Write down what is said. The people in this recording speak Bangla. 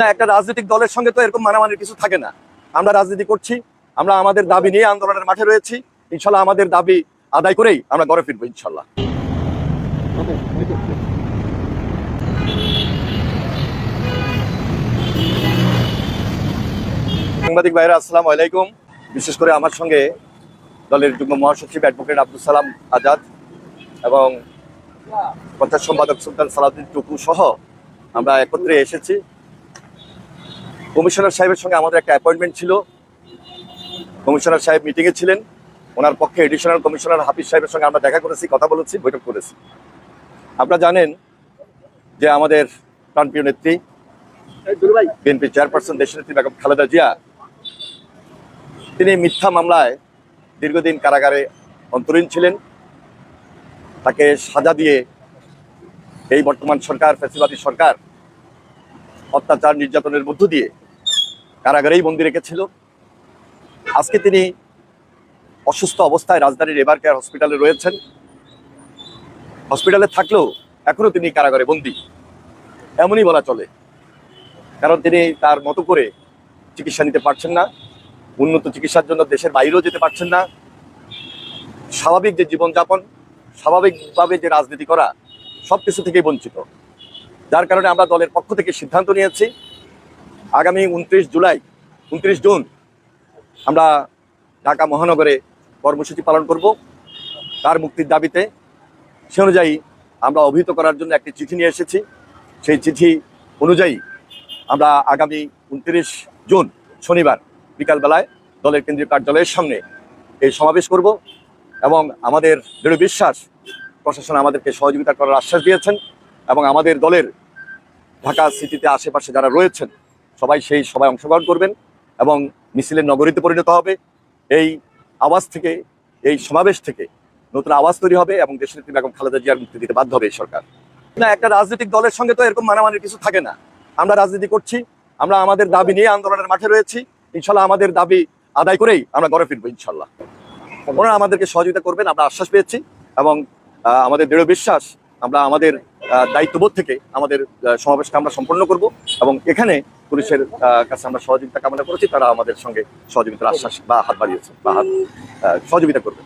না, একটা রাজনৈতিক দলের সঙ্গে তো এরকম মানামানির কিছু থাকে না। আমরা রাজনীতি করছি, আমরা আমাদের দাবি নিয়ে আন্দোলনের মাঠে রয়েছি। ইনশাল্লাহ আমাদের দাবি আদায় করেই আমরা ঘরে ফিরবো, ইনশাল্লাহ। সাংবাদিক ভাইরা আসসালাম আলাইকুম। বিশেষ করে আমার সঙ্গে দলের যুগ্ম মহাসচিব অ্যাডভোকেট আব্দুল সালাম আজাদ এবং প্রচার সম্পাদক সুলতান সালাউদ্দিন টুকু সহ আমরা একত্রে এসেছি। কমিশনার সাহেবের সঙ্গে আমাদের একটা অ্যাপয়েন্টমেন্ট ছিল। কমিশনার সাহেব মিটিংয়ে ছিলেন। ওনার পক্ষে এডিশনাল কমিশনার হাফিজ সাহেবের সঙ্গে আমরা দেখা করেছি, কথা বলেছি, বৈঠক করেছি। আপনারা জানেন যে আমাদের প্রাণপ্রিয় নেত্রী, বিএনপি চেয়ারপারসন দেশনেত্রী বেগম খালেদা জিয়া, তিনি মিথ্যা মামলায় দীর্ঘদিন কারাগারে অন্তরীণ ছিলেন। তাকে সাজা দিয়ে এই বর্তমান সরকার, ফ্যাসিবাদী সরকার অত্যাচার, নির্যাতনের মধ্য দিয়ে কারাগারেই বন্দি রেখেছিল। আজকে তিনি অসুস্থ অবস্থায় রাজধানীর এবার কেয়ার হসপিটালে রয়েছেন। হসপিটালে থাকলেও এখনও তিনি কারাগারে বন্দি। এমনই বলা চলে। কারণ তিনি তার মতো করে চিকিৎসা নিতে পারছেন না, উন্নত চিকিৎসার জন্য দেশের বাইরেও যেতে পারছেন না। স্বাভাবিক যে জীবনযাপন, স্বাভাবিকভাবে যে রাজনীতি করা সব কিছু থেকেই বঞ্চিত। যার কারণে আমরা দলের পক্ষ থেকে সিদ্ধান্ত নিয়েছি আগামী উনত্রিশ জুলাই, উনত্রিশ জুন আমরা ঢাকা মহানগরে কর্মসূচি পালন করব। তার মুক্তির দাবিতে সে অনুযায়ী আমরা অভিহিত করার জন্য একটি চিঠি নিয়ে এসেছি। সেই চিঠি অনুযায়ী আমরা আগামী উনত্রিশ জুন, শনিবার বিকালবেলায় দলের কেন্দ্রীয় কার্যালয়ের সামনে এই সমাবেশ করব এবং আমাদের দৃঢ় বিশ্বাস, প্রশাসন আমাদেরকে সহযোগিতা করার আশ্বাস দিয়েছেন এবং আমাদের দলের ঢাকা সিটিতে আশেপাশে যারা রয়েছেন সবাই সেই সবাই অংশগ্রহণ করবেন এবং মিছিলের নগরীতে পরিণত হবে। এই আওয়াজ থেকে, এই সমাবেশ থেকে নতুন আওয়াজ তৈরি হবে এবং দেশের নেত্রী বেগম খালেদা জিয়ার মুক্তি দিতে বাধ্য হবে এই সরকার। না, একটা রাজনৈতিক দলের সঙ্গে তো এরকম মানামানির কিছু থাকে না। আমরা রাজনীতি করছি, আমরা আমাদের দাবি নিয়ে আন্দোলনের মাঠে রয়েছি। ইনশাল্লাহ আমাদের দাবি আদায় করেই আমরা ঘরে ফিরবো, ইনশাল্লাহ। ওনারা আমাদেরকে সহযোগিতা করবেন, আমরা আশ্বাস পেয়েছি এবং আমাদের দৃঢ় বিশ্বাস, আমরা আমাদের দায়িত্ববোধ থেকে আমাদের সমাবেশটা আমরা সম্পন্ন করব এবং এখানে পুলিশের কাছে আমরা সহযোগিতা কামনা করেছি, তারা আমাদের সঙ্গে সহযোগিতার আশ্বাস বা হাত বাড়িয়েছে, বা হাত সহযোগিতা করবে।